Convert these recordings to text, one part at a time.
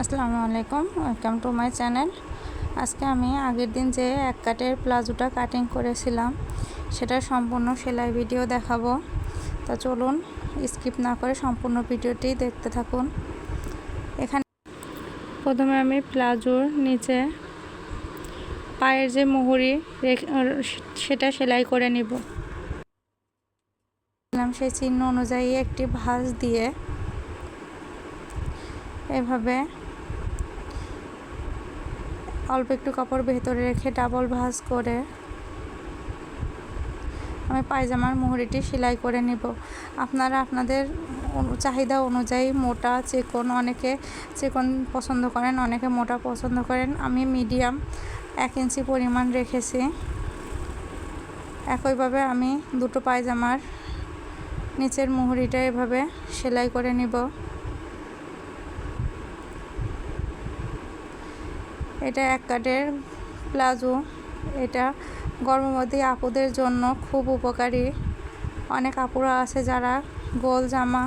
আসসালামু আলাইকুম welcome to my channel আজকে আমি আগের দিন যে এক কাটের প্লাজোটা কাটিং করেছিলাম সেটা সম্পূর্ণ সেলাই ভিডিও দেখাবো। তা চলুন স্কিপ না করে সম্পূর্ণ ভিডিওটি দেখতে থাকুন। এখানে প্রথমে আমি প্লাজোর নিচে পায়ের যে মুহুরি সেটা সেলাই করে নিব। সেই চিহ্ন অনুযায়ী একটি ভাঁজ দিয়ে। এভাবে অল্প একটু কাপড় ভেতরে রেখে ডাবল ভাঁজ করে আমি পায়জামার মুহুরিটি সেলাই করে নেব। আপনারা আপনাদের চাহিদা অনুযায়ী মোটা, চিকন, অনেকে চিকন পছন্দ করেন, অনেকে মোটা পছন্দ করেন। আমি মিডিয়াম এক ইঞ্চি পরিমাণ রেখেছি। একইভাবে আমি দুটো পায়জামার নিচের মুহুরিটা এভাবে সেলাই করে নিব। এটা এক কাটের প্লাজো। এটা গর্ভবতী আপুদের জন্য খুব উপকারী। অনেক আপুরা আছে যারা গোল জামা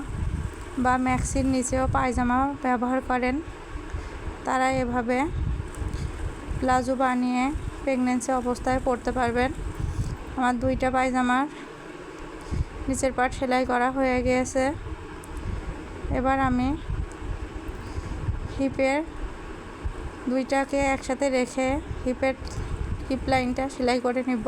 বা ম্যাক্সির নিচেও পায়জামা ব্যবহার করেন। তারা এভাবে প্লাজো বানিয়ে প্রেগনেন্সি অবস্থায় পড়তে পারবেন। আমার দুইটা পায়জামার নিচের পাট সেলাই করা হয়ে গিয়েছে। এবার আমি হিপের দুইটাকে একসাথে রেখে হিপের, হিপ লাইনটা সেলাই করে নিব।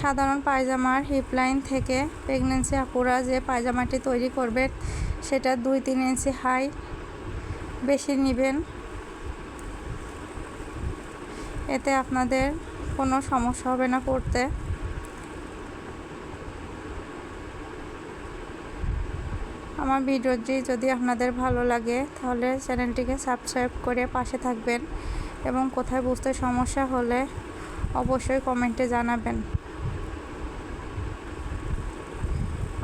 সাধারণ পায়জামার হিপ লাইন থেকে প্রেগনেন্সি আপুরা যে পায়জামাটি তৈরি করবে, সেটা দুই তিন ইঞ্চি হাই বেশি নেবেন। এতে আপনাদের কোনো সমস্যা হবে না পড়তে আমার ভিডিওটি যদি আপনাদের ভালো লাগে, তাহলে চ্যানেলটিকে সাবস্ক্রাইব করে পাশে থাকবেন এবং কোথায় বুঝতে সমস্যা হলে অবশ্যই কমেন্টে জানাবেন।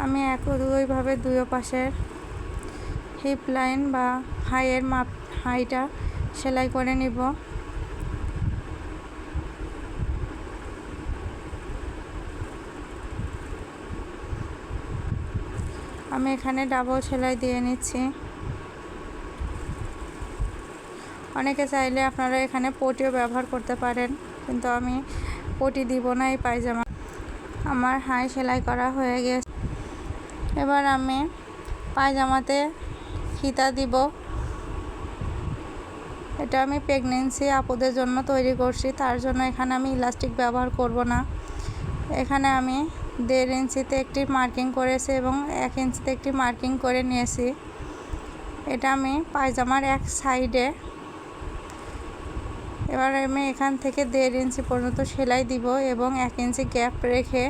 আমি এক দুইভাবে দুই পাশের হিপ লাইন বা হাইয়ের মাপ হাইটা সেলাই করে নিব। আমি এখানে ডাবল সেলাই দিয়ে নিচ্ছি। অনেকে চাইলে আপনারা এখানে পটিও ব্যবহার করতে পারেন, কিন্তু আমি পটি দিব না, এই পায়জামা। আমার হাই সেলাই করা হয়ে গেছে। এবার আমি পায়জামাতে ফিতা দিব। এটা আমি প্রেগনেন্সি আপুদের জন্য তৈরি করছি, তার জন্য এখানে আমি ইলাস্টিক ব্যবহার করব না। এখানে আমি দেড় ইঞ্চিতে একটি মার্কিং করেছি এবং এক ইঞ্চিতে একটি মার্কিং করে নিয়েছি। এটা আমি পায়জামার এক সাইডে। এবার আমি এখান থেকে দেড় ইঞ্চি পর্যন্ত সেলাই দিব এবং এক ইঞ্চি গ্যাপ রেখে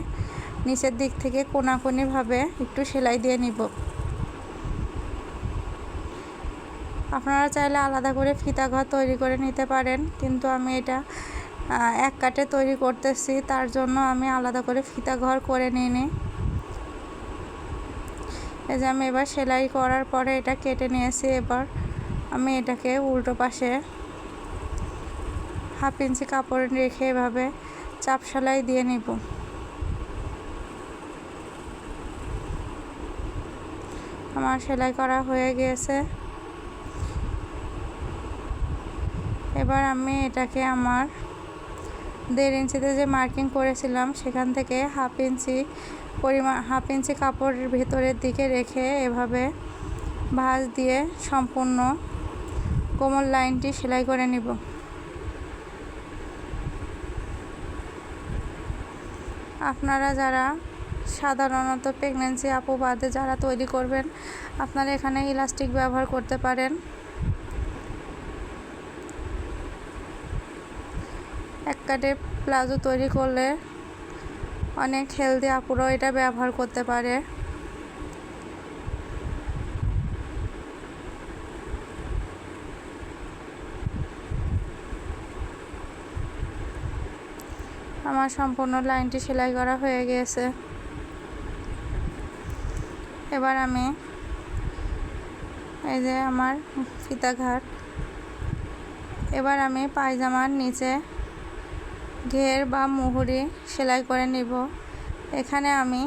নিচের দিক থেকে কোনাকুনিভাবে একটু সেলাই দিয়ে নিব। আপনারা চাইলে আলাদা করে ফিতা ঘর তৈরি করে নিতে পারেন, কিন্তু আমি এটা এক কাটে তৈরি করতেছি, তার জন্য আমি আলাদা করে ফিতা ঘর করে নিয়ে নিই। এই যে আমি এবার সেলাই করার পরে এটা কেটে নিয়েছি, এবার আমি এটাকে উল্টো পাশে হাফ ইঞ্চি কাপড় রেখে এভাবে চাপ সেলাই দিয়ে নিব। আমার সেলাই করা হয়ে গিয়েছে। এবার আমি এটাকে আমার দেড় ইঞ্চিতে যে মার্কিং করেছিলাম, সেখান থেকে হাফ ইঞ্চি পরিমাণ হাফ ইঞ্চি কাপড়ের ভেতরের দিকে রেখে এভাবে ভাঁজ দিয়ে সম্পূর্ণ কোমল লাইনটি সেলাই করে নিব। আপনারা যারা সাধারণত প্রেগনেন্সি আপু বাদে যারা তৈরি করবেন, আপনারা এখানে ইলাস্টিক ব্যবহার করতে পারেন। কাটে প্লাজো তৈরি করলে অনেক হেলদি আপুরাও এটা ব্যবহার করতে পারে। আমার সম্পূর্ণ লাইনটি সেলাই করা হয়ে গিয়েছে এবার আমি এই যে আমার ফিতাঘাট। এবার আমি পায়জামার নিচে ঘের বা মুহুরি সেলাই করে নিব। এখানে আমি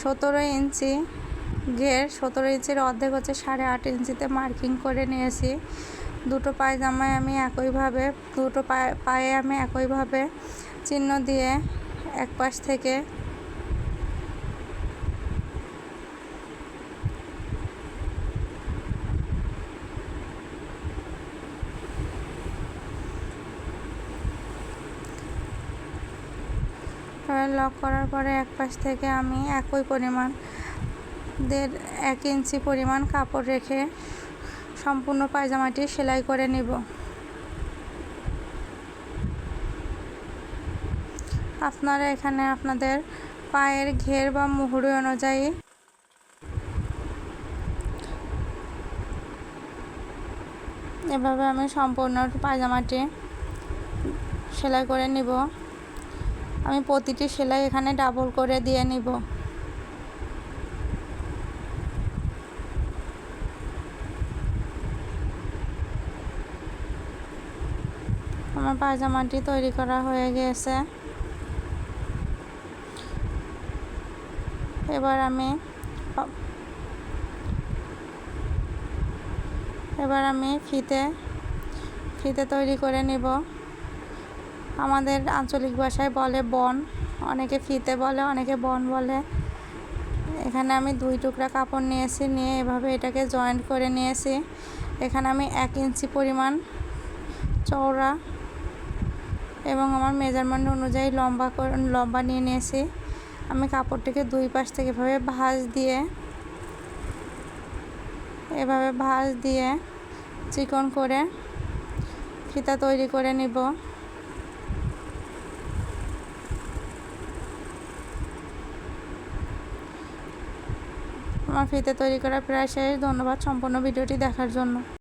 সতেরো ইঞ্চি ঘের, সতেরো ইঞ্চির অর্ধেক হচ্ছে সাড়ে আট ইঞ্চিতে মার্কিং করে নিয়েছি। দুটো পায়জামায় আমি একইভাবে, দুটো পায়ে পায়ে আমি একইভাবে চিহ্ন দিয়ে এক পাশ থেকে লক করার পরে এক পাশ থেকে আমি একই পরিমাণ দেড় এক ইঞ্চি পরিমাণ কাপড় রেখে সম্পূর্ণ পায়জামাটি সেলাই করে নিব। আপনারা এখানে আপনাদের পায়ের ঘের বা মুহুরি অনুযায়ী এভাবে আমি সম্পূর্ণ পায়জামাটি সেলাই করে নিব। আমি প্রতিটি সেলাই এখানে ডাবল করে দিয়ে নিব। আমার পায়জামাটি তৈরি করা হয়ে গিয়েছে এবার আমি এবার আমি ফিতে ফিতে তৈরি করে নিব। আমাদের আঞ্চলিক ভাষায় বলে বন, অনেকে ফিতে বলে, অনেকে বন বলে। এখানে আমি দুই টুকরা কাপড় নিয়েছি, নিয়ে এভাবে এটাকে জয়েন্ট করে নিয়েছি। এখানে আমি এক ইঞ্চি পরিমাণ চওড়া এবং আমার মেজারমেন্ট অনুযায়ী লম্বা লম্বা নিয়ে নিয়েছি। আমি কাপড়টিকে দুই পাশ থেকে এভাবে ভাঁজ দিয়ে, এভাবে ভাঁজ দিয়ে চিকন করে ফিতা তৈরি করে নিব। আমার ফিতে তৈরি করা প্রায় শেষ। ধন্যবাদ সম্পূর্ণ ভিডিওটি দেখার জন্য।